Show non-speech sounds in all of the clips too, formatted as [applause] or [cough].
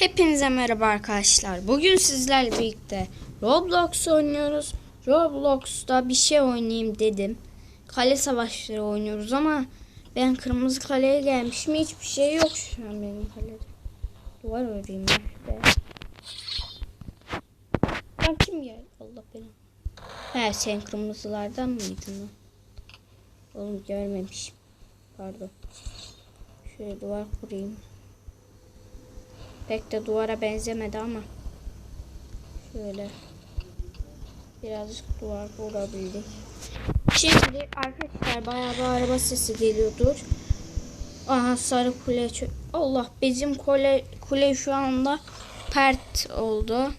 Hepinize merhaba arkadaşlar. Bugün sizlerle birlikte Roblox oynuyoruz. Roblox'ta bir şey oynayayım dedim. Kale savaşları oynuyoruz ama ben kırmızı kaleye gelmişim. Hiçbir şey yok şu an benim kalede. Duvar öreyim ben. Ben kim geldi? Allah belanı. He sen kırmızılardan mıydın? Oğlum görmemişim. Pardon. Şöyle duvar kurayım. Pek de duvara benzemedi ama. Şöyle. Birazcık duvar kurabildik. Şimdi arkadaşlar bayağı bir araba sesi geliyordur. Aha sarı kule. Allah bizim kule, kule şu anda pert oldu.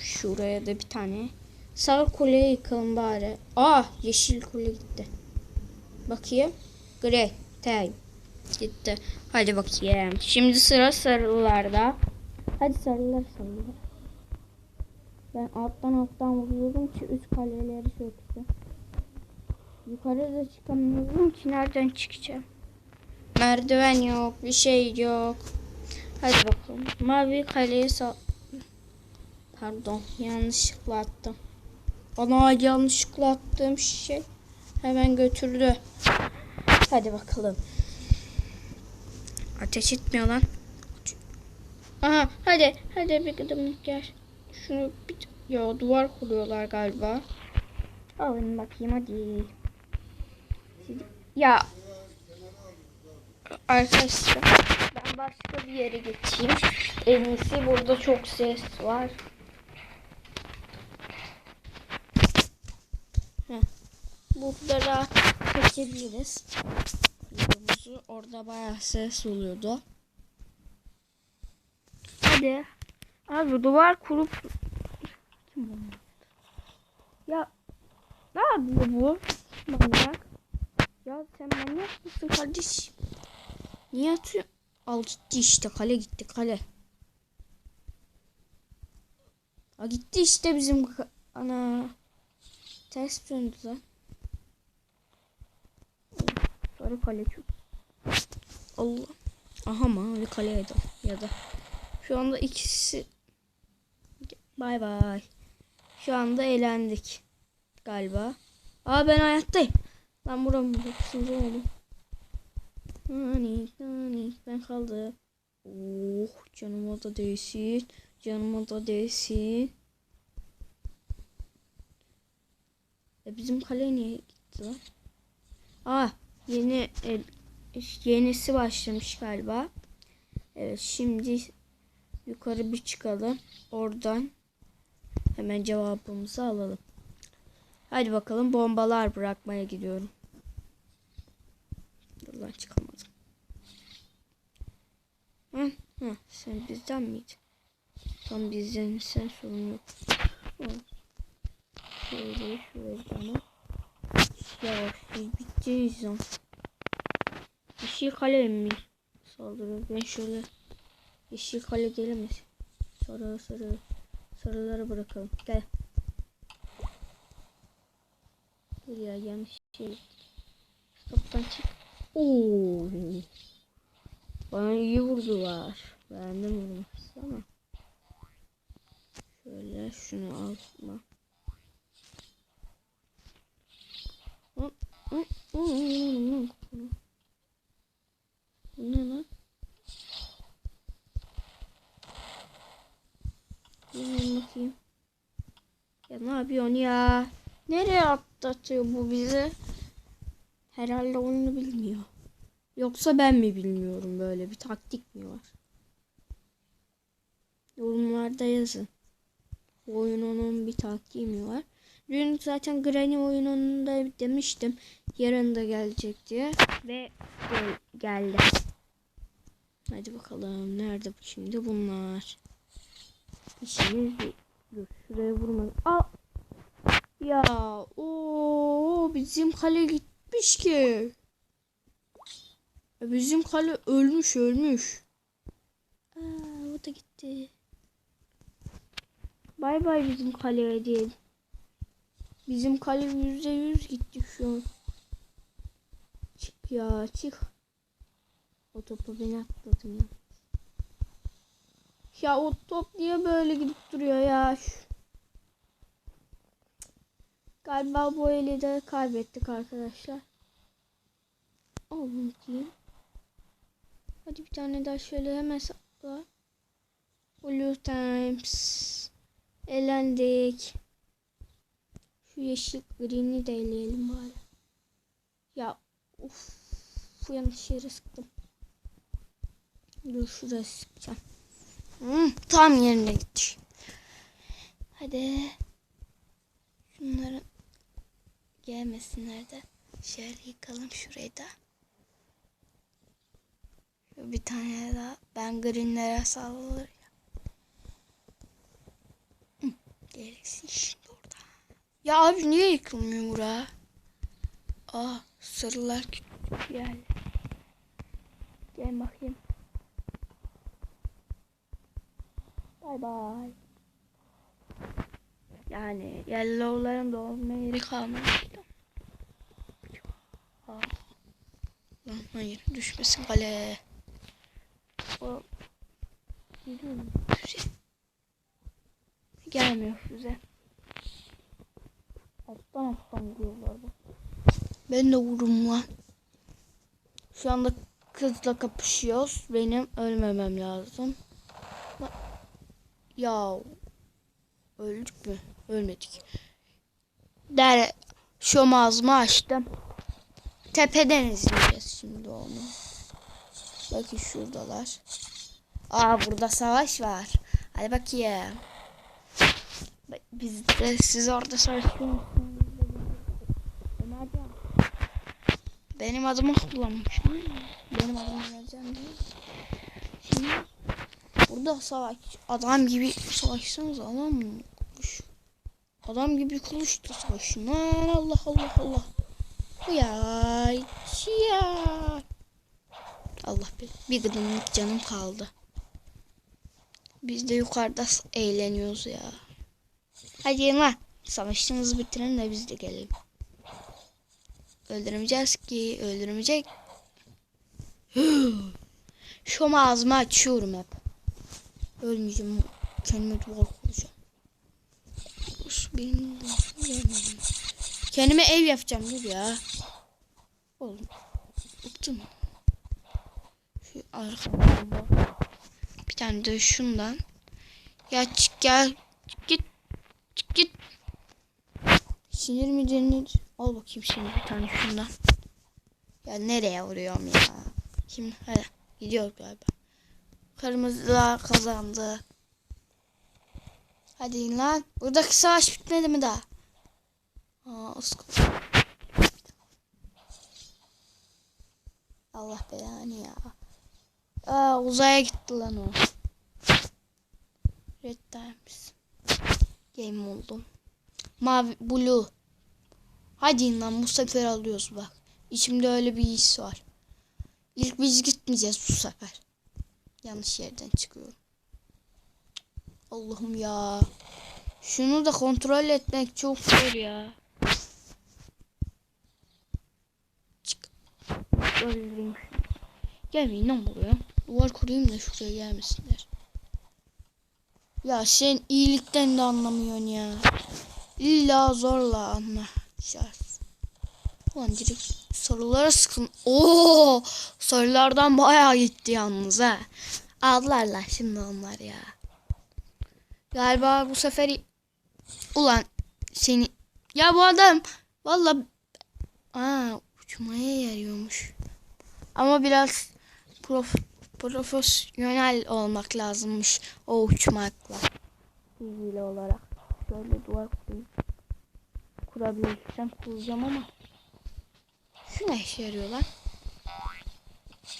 Şuraya da bir tane. Sarı kuleye yıkalım bari. Aa yeşil kule gitti. Bakayım. Grey. Time. Gitti. Hadi bakayım. Şimdi sıra sarılarda. Hadi sarılar sarılar. Ben alttan alttan vuruyorum ki üst kaleleri söksün. Yukarı da çıkamıyorum ki nereden çıkacağım. Merdiven yok, bir şey yok. Hadi bakalım. Mavi kaleye sal... Pardon, yanlışlıkla attım. Bana yanlışlıkla attığım şey hemen götürdü. Hadi bakalım. Ateş etmiyor lan. Aha hadi hadi bir gıdımlık gel. Şunu bir ya duvar kuruyorlar galiba. Alın bakayım hadi. Ya arkadaşlar ben başka bir yere geçeyim. En iyisi burada çok ses var. Heh. Burada rahat kaçabiliriz videomuzu. Orada bayağı ses oluyordu. Hadi. Abi duvar kurup? Ya ne yapıyor bu? Manyak. Ya sen manyak mısın kardeş? Niye atıyor? Al gitti işte kale gitti kale. Ha gitti işte bizim ana. Ters döndü lan. Sarı kale çok. Allah. Aha mavi kale ya da, ya da. Şu anda ikisi bay bay. Şu anda eğlendik galiba. Aa ben hayattayım. Lan buram bakıyorsunuz oğlum. Hani hani ben kaldım. Oh canıma da değsin. Canıma da değsin. E bizim kale niye gitti lan? Aa yeni e, yenisi başlamış galiba. Evet şimdi yukarı bir çıkalım. Oradan hemen cevabımızı alalım. Hadi bakalım bombalar bırakmaya gidiyorum. Buradan çıkamadım. Hı, hı, sen bizden miydin? Tam bizden sen sorun yok. Hı. Şöyle şöyle bir tane. Ya siz bittiniz lan. Yeşil kale mi saldırıyor? Ben şöyle yeşil kale gelemez. Sarı sarı sarıları bırakalım. Gel. Dur ya yanlış şey. Stoptan çık. Oo. Bana iyi vurdular. Beğendim vurması ama. Şöyle şunu alma. Hı, hı, hı, hı, hı. Bu ne lan? Gelin bakayım. Ya ne yapıyorsun ya? Nereye atlatıyor bu bizi? Herhalde oyunu bilmiyor. Yoksa ben mi bilmiyorum böyle bir taktik mi var? Yorumlarda yazın. Bu oyunun bir taktiği mi var? Dün zaten Granny oyununda demiştim. Yarın da gelecek diye. Ve gel- geldi. Hadi bakalım. Nerede bu şimdi bunlar? Dur şuraya vurma. Aa! Ya o bizim kale gitmiş ki. Bizim kale ölmüş ölmüş. Aa, o da gitti. Bay bay bizim kaleye değil. Bizim kale yüzde yüz gitti şu an. Çık ya çık. O topu ben atladım ya. Ya o top niye böyle gidip duruyor ya? Galiba bu eli de kaybettik arkadaşlar. Alın diyeyim. Hadi bir tane daha şöyle hemen sakla. Blue Times. Elendik. Şu yeşil green'i de eleyelim bari. Ya uf. Bu yanlış yere sıktım. Dur şuraya sıkacağım. Hmm, tam yerine gitti. Hadi. Şunları gelmesinler de. Şöyle yıkalım şurayı da. Bir tane daha. Ben greenlere sallanır ya. Hı, Gereksiz şimdi orada. Ya abi niye yıkılmıyor bura? Aa sarılar geldi. Gel bakayım. Bay bay. Yani yellowların doğma yeri kalmamıştı. Aa. Lan hayır düşmesin kale. O. Gelmiyor füze. Alttan alttan vuruyorlar bak. Ben de vururum lan. Şu anda kızla kapışıyoruz. Benim ölmemem lazım. Ya öldük mü? Ölmedik. Der şu ağzımı açtım. Tepeden izleyeceğiz şimdi onu. Bakın şuradalar. Aa burada savaş var. Hadi bakayım. Bak, Biz de siz orada savaşıyorsunuz. Benim adımı kullanmış. Benim adımı vereceğim diye. Şimdi burada savaş. Adam gibi savaşsanız adam mı? Adam gibi kılıçla savaşın. Allah Allah Allah. Ya ya. Allah be. Bir gıdımlık canım kaldı. Biz de yukarıda eğleniyoruz ya. Hadi lan. Savaşınızı bitirin de biz de gelelim. Öldürmeyeceğiz ki. Öldürmeyecek. [gasps] Şu ağzımı açıyorum hep. Ölmeyeceğim. Kendime duvar kuracağım. Benim Kendime ev yapacağım dur ya. Oğlum. Bıktım. Şu arkamdan bak. Bir tane de şundan. Ya çık gel. Çık git. Çık git. Sinir mi denir? Al bakayım şimdi bir tane şundan. Ya nereye vuruyorum ya? Şimdi hadi gidiyor galiba. Kırmızılar kazandı. Hadi in lan. Buradaki savaş bitmedi mi daha? Aa ıskı. Allah belanı ya. Aa uzaya gitti lan o. Red Times. Game oldu. Mavi blue. Hadi in lan bu sefer alıyoruz bak. İçimde öyle bir his var. İlk biz gitmeyeceğiz bu sefer. Yanlış yerden çıkıyorum. Allah'ım ya. Şunu da kontrol etmek çok zor ya. Çık. Öldüreyim. Gelmeyin lan buraya. Duvar kurayım da şuraya gelmesinler. Ya sen iyilikten de anlamıyorsun ya. İlla zorla anlaşacağız. Ulan direkt sorulara sıkın. Oo, sorulardan bayağı gitti yalnız ha. Aldılar lan şimdi onlar ya. Galiba bu sefer ulan seni ya bu adam valla aa uçmaya yarıyormuş. Ama biraz prof, profesyonel olmak lazımmış o uçmakla. Hile olarak. Şöyle duvar kurayım. Kurabilirsem kuracağım ama. Ne işe yarıyor lan?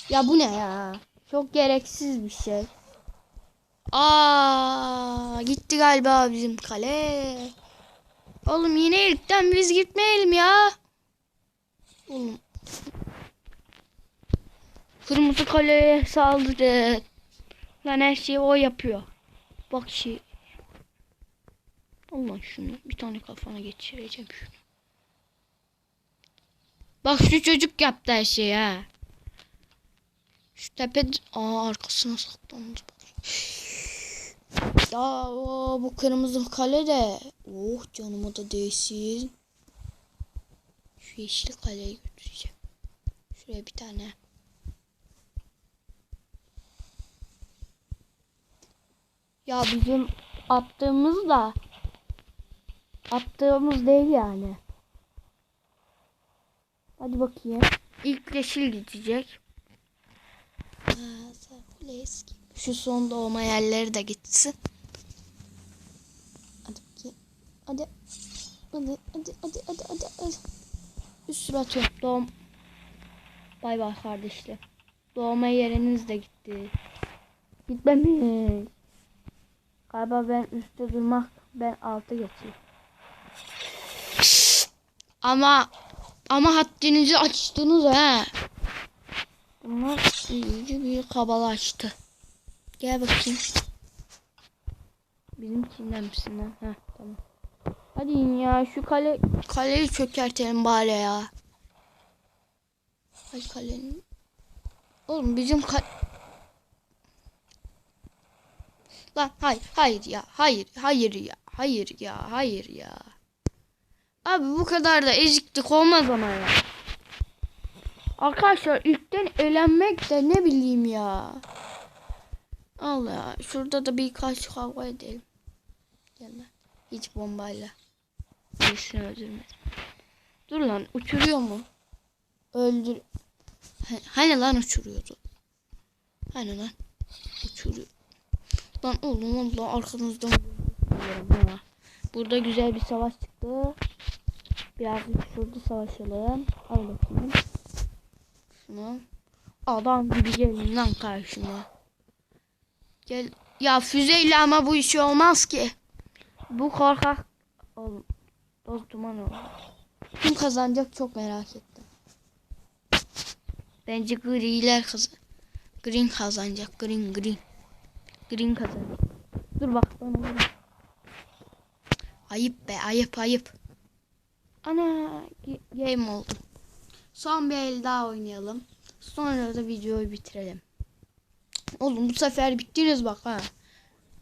Ya bu ne ya? Çok gereksiz bir şey. Aa, gitti galiba bizim kale. Oğlum yine ilkten biz gitmeyelim ya. Oğlum. Kırmızı kaleye saldırdı. Lan her şeyi o yapıyor. Bak şey. Allah şunu bir tane kafana geçireceğim şunu. Bak şu çocuk yaptı her şeyi ha. Şu tepe... Aa arkasına saklandı. Ya bu kırmızı kale de. Oh canıma da değsin. Şu yeşil kaleyi götüreceğim. Şuraya bir tane. Ya bizim attığımız da attığımız değil yani. Hadi bakayım. İlk yeşil gidecek. Şu son doğma yerleri de gitsin. Hadi bakayım. Hadi. Hadi hadi hadi hadi hadi. hadi. Bir sürü atıyorum. Doğum. Bay bay kardeşler. Doğma yeriniz de gitti. Gitmemiş. Galiba ben üstte durmak ben altı geçeyim. Ama ama haddinizi açtınız ha. Bunlar iyice bir kabalaştı. Gel bakayım. Bizim içinden misin lan? Heh, tamam. Hadi in ya şu kale kaleyi çökertelim bari ya. Ay kalenin. Oğlum bizim kale Lan hayır hayır ya hayır hayır ya hayır ya hayır ya. Abi bu kadar da eziklik olmaz ama ya. Arkadaşlar ilkten elenmek de ne bileyim ya. Allah ya. Şurada da birkaç kavga edelim. Gel. Hiç bombayla. Birisini öldürmedim. Dur lan uçuruyor mu? Öldür. Hani, lan uçuruyordu? Hani lan? Uçuruyor. Lan oğlum Allah arkanızdan. Burada güzel bir savaş çıktı. Birazcık şurada savaşalım. Al bakayım. Şunu. Adam gibi gelin lan karşıma. Gel. Ya füzeyle ama bu iş olmaz ki. Bu korkak. Oğlum. Toz duman oldu. Kim kazanacak çok merak ettim. Bence griler kazan. Green kazanacak. Green green. Green kazanacak. Dur bak bana. Ayıp be ayıp ayıp. Ana game oldu. Son bir el daha oynayalım. Sonra da videoyu bitirelim. Oğlum bu sefer bittiniz bak ha.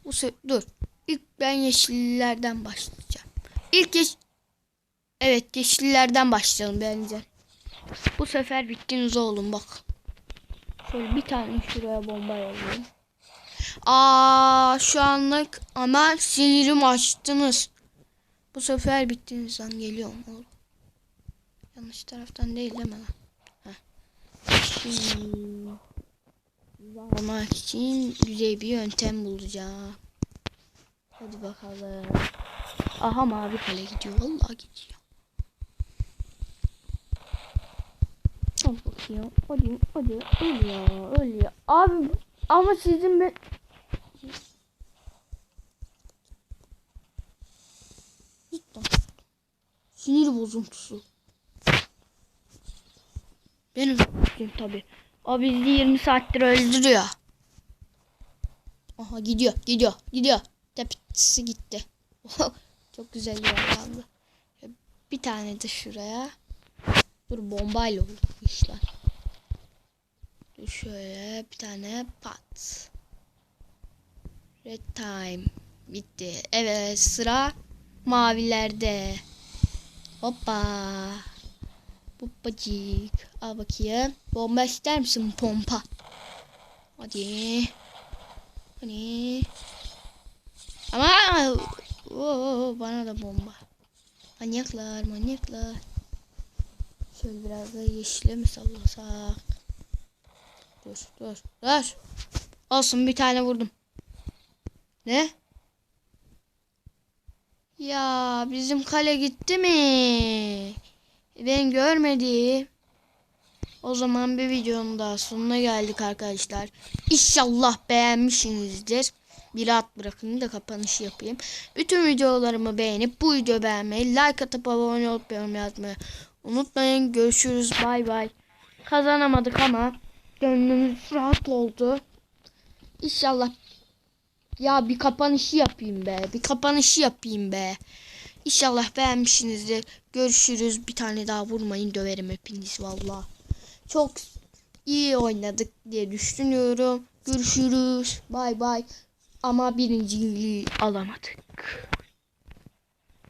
Bu dur. İlk ben yeşillerden başlayacağım. İlk yeş Evet yeşillerden başlayalım bence. Bu sefer bittiniz oğlum bak. Şöyle bir tane şuraya bomba yollayayım. Aa şu anlık ama sinirimi açtınız. Bu sefer bittiniz lan geliyorum oğlum. Yanlış taraftan değil değil mi lan? Almak için güzel bir yöntem bulacağım. Hadi bakalım. Aha mavi kale gidiyor. Vallahi gidiyor. Al bakayım. Hadi hadi öl ya. Abi ama sizin ben Sinir bozuntusu. Benim tabi. O bizi 20 saattir öldürüyor. Aha gidiyor gidiyor gidiyor. Tepsi gitti. [laughs] Çok güzel kaldı. Bir tane de şuraya. Dur bombayla oldu bu işler. Dur şöyle bir tane pat. Red time. Bitti. Evet sıra mavilerde. Hoppa. Hoppacık. Al bakayım. Bomba ister misin pompa? Hadi. Hadi. Ama Oo, bana da bomba. Manyaklar manyaklar. Şöyle biraz da yeşile mi sallasak? Dur dur dur. Olsun bir tane vurdum. Ne? Ya bizim kale gitti mi? Ben görmedim. O zaman bir videonun daha sonuna geldik arkadaşlar. İnşallah beğenmişsinizdir. Bir rahat bırakın da kapanışı yapayım. Bütün videolarımı beğenip bu videoyu beğenmeyi, like atıp abone olup yorum yazmayı unutmayın. Görüşürüz. Bay bay. Kazanamadık ama gönlümüz rahat oldu. İnşallah ya bir kapanışı yapayım be. Bir kapanışı yapayım be. İnşallah beğenmişsinizdir. Görüşürüz. Bir tane daha vurmayın döverim hepiniz valla. Çok iyi oynadık diye düşünüyorum. Görüşürüz. Bay bay. Ama birinciliği alamadık.